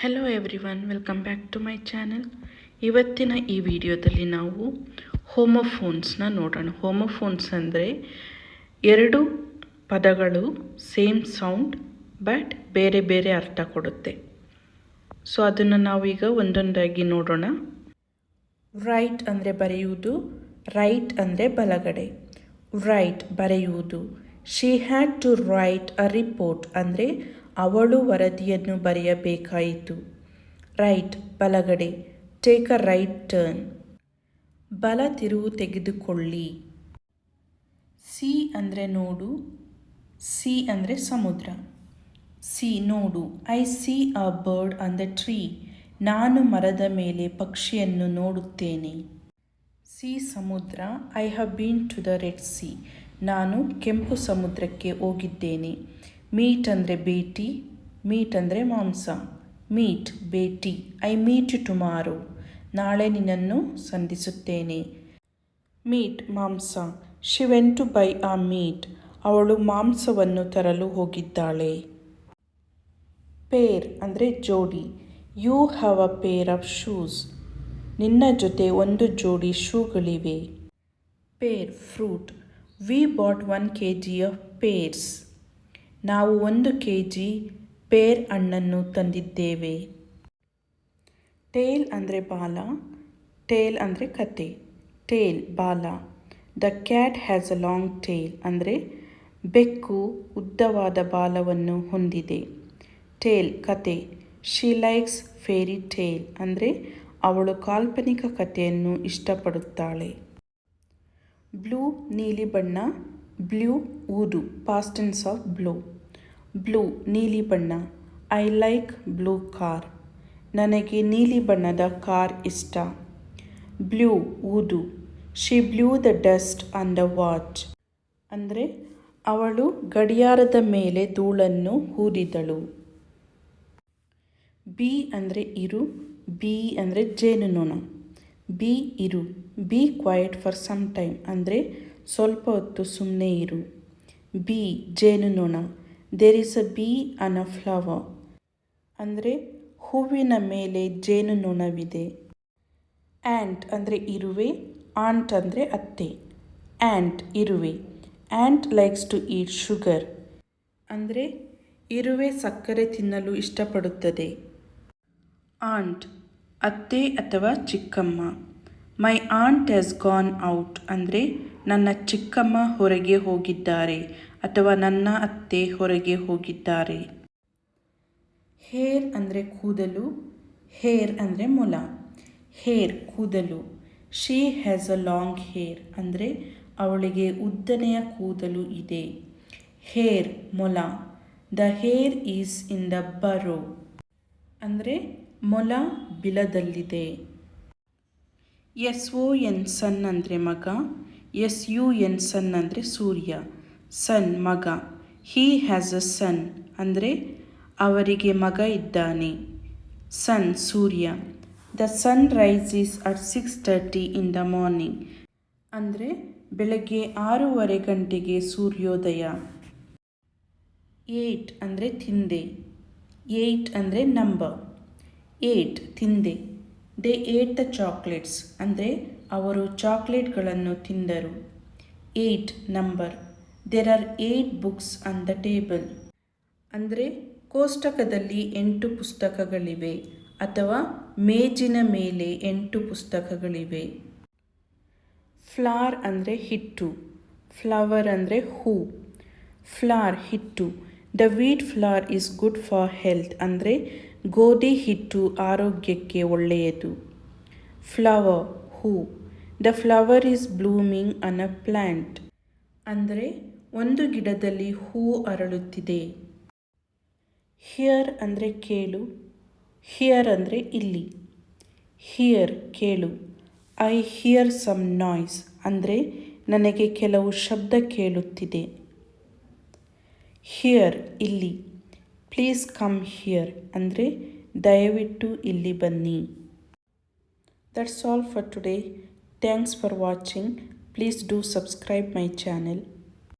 Hello everyone welcome back to my channel ಇವತ್ತಿನ ಈ ವಿಡಿಯೋದಲ್ಲಿ ನಾವು ಹೋಮೋಫೋನ್ಸ್ನ ನೋಡೋಣ. ಹೋಮೋಫೋನ್ಸ್ ಅಂದರೆ ಎರಡು ಪದಗಳು ಸೇಮ್ ಸೌಂಡ್ ಬಟ್ ಬೇರೆ ಬೇರೆ ಅರ್ಥ ಕೊಡುತ್ತೆ. ಸೊ ಅದನ್ನು ನಾವೀಗ ಒಂದೊಂದಾಗಿ ನೋಡೋಣ. ರೈಟ್ ಅಂದರೆ ಬರೆಯುವುದು ರೈಟ್ ಅಂದರೆ ಬಲಗಡೆ. ರೈಟ್ ಬರೆಯುವುದು she had to write a report ಅಂದರೆ ಅವಳು ವರದಿಯನ್ನು ಬರೆಯಬೇಕಾಯಿತು. ರೈಟ್, ಬಲಗಡೆ. Take a right turn. ಬಲ ತಿರುವು ತೆಗೆದುಕೊಳ್ಳಿ. ಸಿ ಅಂದರೆ ನೋಡು, ಸಿ ಅಂದರೆ ಸಮುದ್ರ. ಸಿ ನೋಡು, I see a bird on the tree. ನಾನು ಮರದ ಮೇಲೆ ಪಕ್ಷಿಯನ್ನು ನೋಡುತ್ತೇನೆ. ಸಿ ಸಮುದ್ರ, I have been to the Red Sea. ನಾನು ಕೆಂಪು ಸಮುದ್ರಕ್ಕೆ ಹೋಗಿದ್ದೇನೆ. ಮೀಟ್ ಅಂದರೆ ಭೇಟಿ ಮೀಟ್ ಅಂದರೆ ಮಾಂಸ. ಮೀಟ್ ಭೇಟಿ ಐ ಮೀಟ್ ಯು ಟುಮಾರೋ ನಾಳೆ ನಿನ್ನನ್ನು ಸಂಧಿಸುತ್ತೇನೆ. ಮೀಟ್ ಮಾಂಸ. She went to buy a meat ಅವಳು ಮಾಂಸವನ್ನು ತರಲು ಹೋಗಿದ್ದಾಳೆ. ಪೇರ್ ಅಂದರೆ ಜೋಡಿ. You have a pair of shoes ನಿನ್ನ ಜೊತೆ ಒಂದು ಜೋಡಿ ಶೂಗಳಿವೆ. Pear fruit we bought one K G of pears ನಾವು ಒಂದು ಕೆ ಜಿ ಪೇರ್ ಹಣ್ಣನ್ನು ತಂದಿದ್ದೇವೆ. ಟೇಲ್ ಅಂದರೆ ಬಾಲ ಟೇಲ್ ಅಂದರೆ ಕತೆ ಟೇಲ್ ಬಾಲ. The cat has a long tail ಅಂದರೆ ಬೆಕ್ಕು ಉದ್ದವಾದ ಬಾಲವನ್ನು ಹೊಂದಿದೆ. ಟೇಲ್ ಕತೆ ಶಿ ಲೈಕ್ಸ್ ಫೇರಿ ಟೇಲ್ ಅಂದರೆ ಅವಳು ಕಾಲ್ಪನಿಕ ಕಥೆಯನ್ನು ಇಷ್ಟಪಡುತ್ತಾಳೆ. ಬ್ಲೂ ನೀಲಿ ಬಣ್ಣ blue ಊದು past tense of blue blue, ನೀಲಿ ಬಣ್ಣ. ಐ ಲೈಕ್ ಬ್ಲೂ ಕಾರ್ ನನಗೆ ನೀಲಿ ಬಣ್ಣದ ಕಾರ್ ಇಷ್ಟ. Blew ಊದು. She blew the dust on the watch ಅಂದರೆ, ಅವಳು ಗಡಿಯಾರದ ಮೇಲೆ ಧೂಳನ್ನು ಊದಿದಳು ಬಿ ಅಂದರೆ ಇರು ಬಿ ಅಂದರೆ ಜೇನುನೊಣ. ಬಿ ಇರು be quiet for some time ಅಂದರೆ ಸ್ವಲ್ಪ ಹೊತ್ತು ಸುಮ್ಮನೆ ಇರು. ಬಿ ಜೇನುನೊಣ there is a bee on a flower ಅಂದರೆ ಹೂವಿನ ಮೇಲೆ ಜೇನುನೊಣವಿದೆ ಆ್ಯಂಟ್ ಅಂದರೆ ಇರುವೆ ಆಂಟ್ ಅಂದರೆ ಅತ್ತೆ. ಆ್ಯಂಟ್ ಇರುವೆ. Ant likes to eat sugar ಅಂದರೆ ಇರುವೆ ಸಕ್ಕರೆ ತಿನ್ನಲು ಇಷ್ಟಪಡುತ್ತದೆ. ಆಂಟ್ ಅತ್ತೆ ಅಥವಾ ಚಿಕ್ಕಮ್ಮ. My aunt has gone out ಅಂದರೆ ನನ್ನ ಚಿಕ್ಕಮ್ಮ ಹೊರಗೆ ಹೋಗಿದ್ದಾರೆ ಅಥವಾ ನನ್ನ ಅತ್ತೆ ಹೊರಗೆ ಹೋಗಿದ್ದಾರೆ. ಹೇರ್ ಅಂದರೆ ಕೂದಲು, ಹೇರ್ ಅಂದರೆ ಮೊಲ. ಹೇರ್ ಕೂದಲು. She has a long hair ಅಂದರೆ ಅವಳಿಗೆ ಉದ್ದನೆಯ ಕೂದಲು ಇದೆ. ಹೇರ್ ಮೊಲ. The hare is in the burrow ಅಂದರೆ ಮೊಲ ಬಿಲದಲ್ಲಿದೆ. ಎಸ್ ಒ ಎನ್ ಸನ್ ಅಂದರೆ ಮಗ ಎಸ್ ಯು ಎನ್ ಸನ್ ಅಂದರೆ ಸೂರ್ಯ. ಸನ್ ಮಗ, ಹೀ ಹ್ಯಾಸ್ ಅ ಸನ್ ಅಂದರೆ ಅವರಿಗೆ ಮಗ ಇದ್ದಾನೆ. ಸನ್ ಸೂರ್ಯ, the sunrise is at six thirty in the morning ಅಂದರೆ ಬೆಳಗ್ಗೆ ಆರೂವರೆ ಗಂಟೆಗೆ ಸೂರ್ಯೋದಯ. ಏಟ್ ಅಂದರೆ ತಿಂದೆ. ಏಟ್ ಅಂದರೆ ನಂಬರ್. ಏಟ್ ತಿಂದೆ. ದೇ ಏಟ್ ದ ಚಾಕ್ಲೇಟ್ಸ್ ಅಂದರೆ ಅವರು ಚಾಕ್ಲೇಟ್ಗಳನ್ನು ತಿಂದರು. Eight number there are eight books on the table ಅಂದರೆ, ಕೋಷ್ಟಕದಲ್ಲಿ ಎಂಟು ಪುಸ್ತಕಗಳಿವೆ, ಅಥವಾ ಮೇಜಿನ ಮೇಲೆ ಎಂಟು ಪುಸ್ತಕಗಳಿವೆ. ಫ್ಲಾರ್ ಅಂದರೆ ಹಿಟ್ಟು. ಫ್ಲವರ್ ಅಂದರೆ ಹೂ. ಫ್ಲಾರ್ ಹಿಟ್ಟು. The wheat flour is good for health ಅಂದರೆ ಗೋಧಿ ಹಿಟ್ಟು ಆರೋಗ್ಯಕ್ಕೆ ಒಳ್ಳೆಯದು. Flower, who. The flower is blooming on a plant ಅಂದರೆ ಒಂದು ಗಿಡದಲ್ಲಿ ಹೂ ಅರಳುತ್ತಿದೆ. ಹಿಯರ್ ಅಂದರೆ ಕೇಳು. ಹಿಯರ್ ಅಂದರೆ ಇಲ್ಲಿ. ಹಿಯರ್ ಕೇಳು. ಐ ಹಿಯರ್ ಸಮ್ ನಾಯ್ಸ್ ಅಂದರೆ ನನಗೆ ಕೆಲವು ಶಬ್ದ ಕೇಳುತ್ತಿದೆ. ಹಿಯರ್ ಇಲ್ಲಿ. ಪ್ಲೀಸ್ ಕಮ್ ಹಿಯರ್ ಅಂದರೆ ದಯವಿಟ್ಟು ಇಲ್ಲಿ ಬನ್ನಿ that's all for today thanks for watching please do subscribe my channel